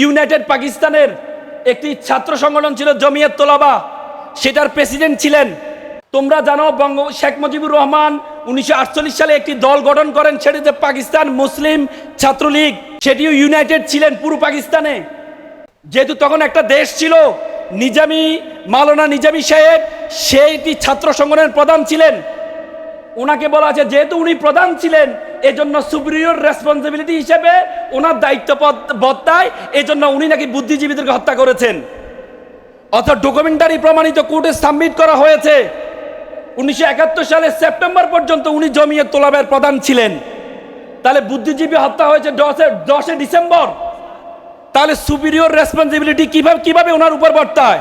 United পাকিস্তানের একটি ছাত্র সংগঠন ছিল জমিয়ত তোলাবা। সেটার প্রেসিডেন্ট ছিলেন। তোমরা জানো বঙ্গ, শেখ মুজিবুর রহমান উনিশশো আটচল্লিশ সালে একটি দল গঠন করেন সেটিতে পাকিস্তান মুসলিম ছাত্রলীগ। সেটিও ইউনাইটেড ছিলেন পুরো পাকিস্তানে। যেহেতু তখন একটা দেশ ছিল, নিজামি, মাওলানা নিজামি সাহেব সেইটি ছাত্র সংগঠনের প্রধান ছিলেন। ওনাকে বলা আছে, যেহেতু উনি প্রধান ছিলেন এজন্য সুপ্রিয়র রেসপন্সিবিলিটি হিসেবে ওনার দায়িত্ব বত্তায় এজন্য উনি নাকি বুদ্ধিজীবীদেরকে হত্যা করেছেন। অর্থাৎ ডকুমেন্টারি প্রমাণিত কোর্টে সাবমিট করা হয়েছে। উনিশশো একাত্তর সালের সেপ্টেম্বর পর্যন্ত উনি জমিয়ে তোলাবের প্রধান ছিলেন। তাহলে বুদ্ধিজীবী হত্যা হয়েছে দশে দশে ডিসেম্বর। তাহলে সুপিরিয়র রেসপন্সিবিলিটি কীভাবে কীভাবে ওনার উপর বর্তায়?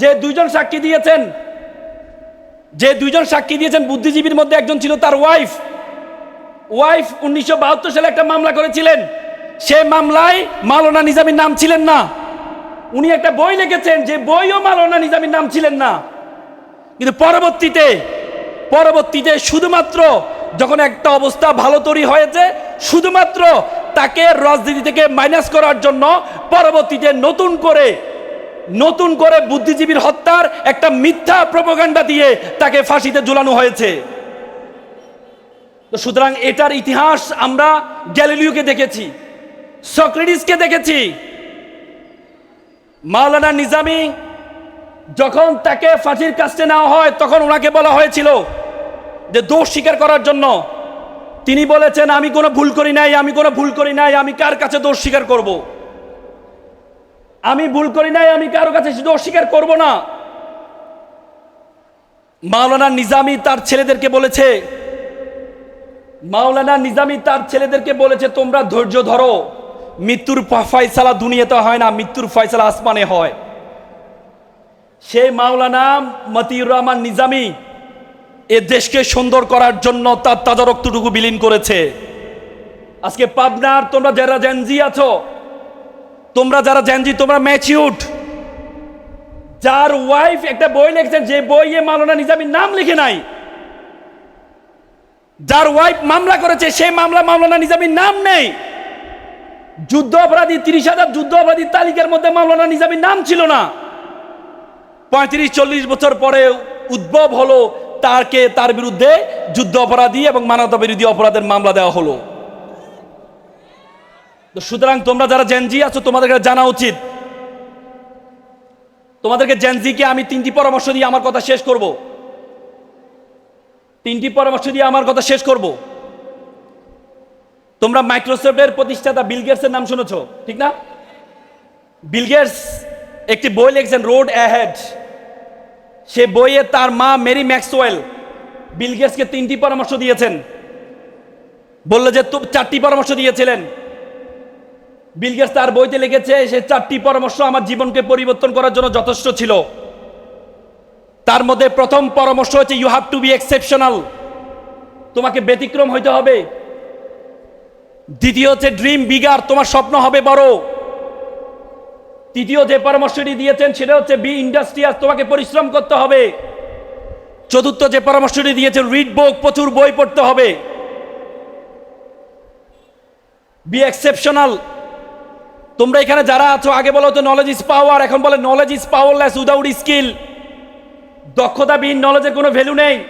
যে দুইজন সাক্ষী দিয়েছেন, যে দুইজন সাক্ষী দিয়েছেন বুদ্ধিজীবীর মধ্যে একজন ছিল তার ওয়াইফ ওয়াইফ উনিশশো বাহাত্তর সালে একটা মামলা করেছিলেন। সে মামলায় মালনা নিজামীর নাম ছিলেন না। উনি একটা বই লিখেছেন যে বইও মালনা নিজামীর নাম ছিলেন না। কিন্তু পরবর্তীতে পরবর্তীতে শুধুমাত্র যখন একটা অবস্থা ভালো তৈরি হয়েছে, শুধুমাত্র তাকে রাজনীতি থেকে মাইনাস করার জন্য পরবর্তীতে নতুন করে নতুন করে বুদ্ধিজীবীর হত্যার একটা মিথ্যা প্রপোগান্ডা দিয়ে তাকে ফাঁসিতে ঝুলানো হয়েছে। তো সুতরাং এটার ইতিহাস আমরা গ্যালিলিওকে দেখেছি, সক্রেটিসকে দেখেছি। মাওলানা নিজামী যখন তাকে ফাঁসির কাছে নেওয়া হয়, তখন ওনাকে বলা হয়েছিল যে দোষ স্বীকার করার জন্য। তিনি বলেছেন, আমি কোনো ভুল করি নাই, আমি কোনো ভুল করি নাই, আমি কার কাছে দোষ স্বীকার করব? আমি ভুল করি নাই, আমি কারও কাছে দোষ স্বীকার করব না। মাওলানা নিজামী তার ছেলেদেরকে বলেছে মাওলানা নিজামী তার ছেলেদেরকে বলেছে, তোমরা ধৈর্য ধরো। মৃত্যুর ফয়সালা দুনিয়াতে হয় না, মৃত্যুর ফয়সালা আসমানে হয়। সেই মাওলানা মতিউর রহমান নিজামী এ দেশকে সুন্দর করার জন্য তার তাজা রক্তটুকু বিলীন করেছে। আজকে পাবনার তোমরা যারা জেনজি আছো, তোমরা যারা জেনজি তোমরা ম্যাচিউড যার ওয়াইফ একটা বই লিখছেন যে বইয়ে মাওলানা নিজামীর নাম লিখে নাই যার ওয়াইফ মামলা করেছে সেই মামলা মামলানা নিজামীর নাম নেই। যুদ্ধ অপরাধী, তিরিশ হাজার যুদ্ধ অপরাধীর তালিকার মধ্যে মামলানা নিজামীর নাম ছিল না। পঁয়ত্রিশ, চল্লিশ বছর পরে উদ্ভব হলো তাকে তার বিরুদ্ধে যুদ্ধ অপরাধী এবং মানবতা বিরোধী অপরাধের মামলা দেওয়া হলো। সুতরাং তোমরা যারা জেনজি আছো তোমাদেরকে জানা উচিত। তোমাদেরকে জেনজিকে আমি তিনটি পরামর্শ দিয়ে আমার কথা শেষ করব। তিনটি পরামর্শ দিয়ে আমার কথা শেষ করব। তোমরা মাইক্রোসফটের প্রতিষ্ঠাতা বিল গেটসের নাম শুনেছ, ঠিক না? বিল গেটস একটি বই লিখছেন, রোড অ্যাহেড। সে বইয়ে তার মা মেরি ম্যাক্সওয়েল বিল গেটসকে তিনটি পরামর্শ দিয়েছেন। বলল যে, তো চারটি পরামর্শ দিয়েছিলেন। বিল গেটস তার বইতে লিখেছে, সে চারটি পরামর্শ আমার জীবনকে পরিবর্তন করার জন্য যথেষ্ট ছিল। তার মধ্যে প্রথম পরামর্শ হচ্ছে you have to be exceptional তোমাকে ব্যতিক্রম হইতে হবে। দ্বিতীয় হচ্ছে ড্রিম বিগার তোমার স্বপ্ন হবে বড়। তৃতীয় যে পরামর্শটি দিয়েছেন, সেটা হচ্ছে বি ইন্ডাস্ট্রিয়াস তোমাকে পরিশ্রম করতে হবে। চতুর্থ যে পরামর্শটি দিয়েছেন রিড বুক প্রচুর বই পড়তে হবে। বি এক্সেপশনাল তোমরা এখানে যারা আছো, আগে বলো তো নলেজ ইজ পাওয়ার এখন বলে knowledge is powerless without skill দক্ষতাবিহীন নলেজের কোনো ভ্যালু নেই।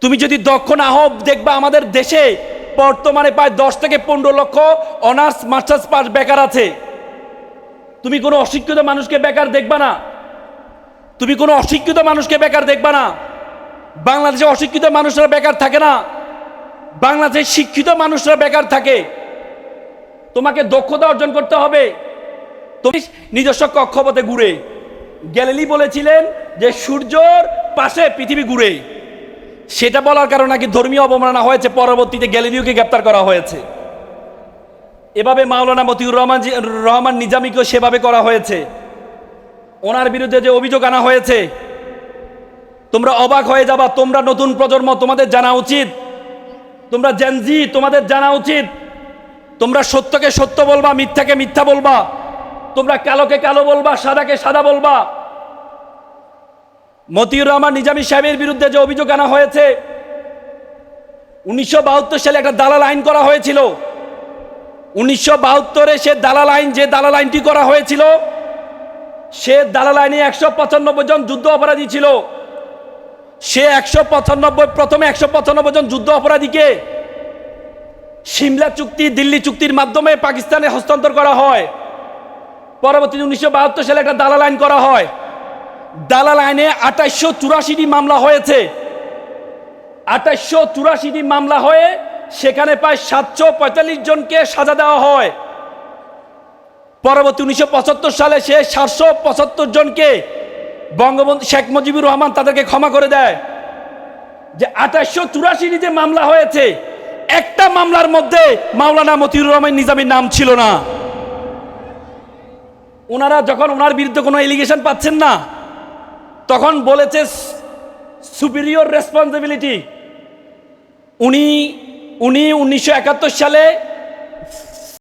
তুমি যদি দক্ষ না হও, দেখবা আমাদের দেশে বর্তমানে প্রায় দশ থেকে পনেরো লক্ষ অনার্স, মাস্টার্স পাস বেকার আছে। তুমি কোনো অশিক্ষিত মানুষকে বেকার দেখবা না। তুমি কোনো অশিক্ষিত মানুষকে বেকার দেখবা না। বাংলাদেশে অশিক্ষিত মানুষরা বেকার থাকে না। বাংলাদেশে শিক্ষিত মানুষরা বেকার থাকে। তোমাকে দক্ষতা অর্জন করতে হবে। তুমি নিজস্ব কক্ষপথে ঘুরে গ্যালিলি বলেছিলেন যে সূর্যর পাশে পৃথিবী ঘুরে সেটা বলার কারণে নাকি ধর্মীয় অবমাননা হয়েছে, পরবর্তীতে গ্যালিলিওকে গ্রেপ্তার করা হয়েছে। এভাবে মাওলানা মতিউর রহমান রহমান নিজামীকেও সেভাবে করা হয়েছে। ওনার বিরুদ্ধে যে অভিযোগ আনা হয়েছে, তোমরা অবাক হয়ে যাবা, তোমরা নতুন প্রজন্ম, তোমাদের জানা উচিত। তোমরা জেনজি তোমাদের জানা উচিত। তোমরা সত্যকে সত্য বলবা, মিথ্যাকে মিথ্যা বলবা। তোমরা কালোকে কালো বলবা, সাদাকে সাদা বলবা। মতিউর রহমান নিজামী সাহেবের বিরুদ্ধে যে অভিযোগ আনা হয়েছে, উনিশশো বাহাত্তর সালে একটা দালাল আইন করা হয়েছিল। উনিশশো সে দালাল আইন, যে দালাল আইনটি করা হয়েছিল, সে দালাল আইনে একশো পঁচানব্বই জন যুদ্ধ অপরাধী ছিল। সে একশো পঁচানব্বই, প্রথমে একশো পঁচানব্বই জন যুদ্ধ অপরাধীকে সিমলা চুক্তি, দিল্লি চুক্তির মাধ্যমে পাকিস্তানে হস্তান্তর করা হয়। পরবর্তী উনিশশো সালে একটা দালাল আইন করা হয়। দালাল আইনে আঠাইশশো চুরাশিটি মামলা হয়েছে। আঠাইশশো চুরাশিটি মামলা হয়ে সেখানে প্রায় সাতশো পঁয়তাল্লিশ জনকে সাজা দেওয়া হয়। পরবর্তী উনিশশো পঁচাত্তর সালে সে সাতশো পঁচাত্তর জনকে বঙ্গবন্ধু শেখ মুজিবুর রহমান তাদেরকে ক্ষমা করে দেয়। যে আঠাশশো চুরাশিটি যে মামলা হয়েছে, একটা মামলার মধ্যে মাওলানা মতিউর রহমান নিজামীর নাম ছিল না। ওনারা যখন ওনার বিরুদ্ধে কোনো এলিগেশন পাচ্ছেন না, তখন বলেছে সুপিরিয়র রেসপন্সিবিলিটি উনি উনি উনিশশো একাত্তর সালে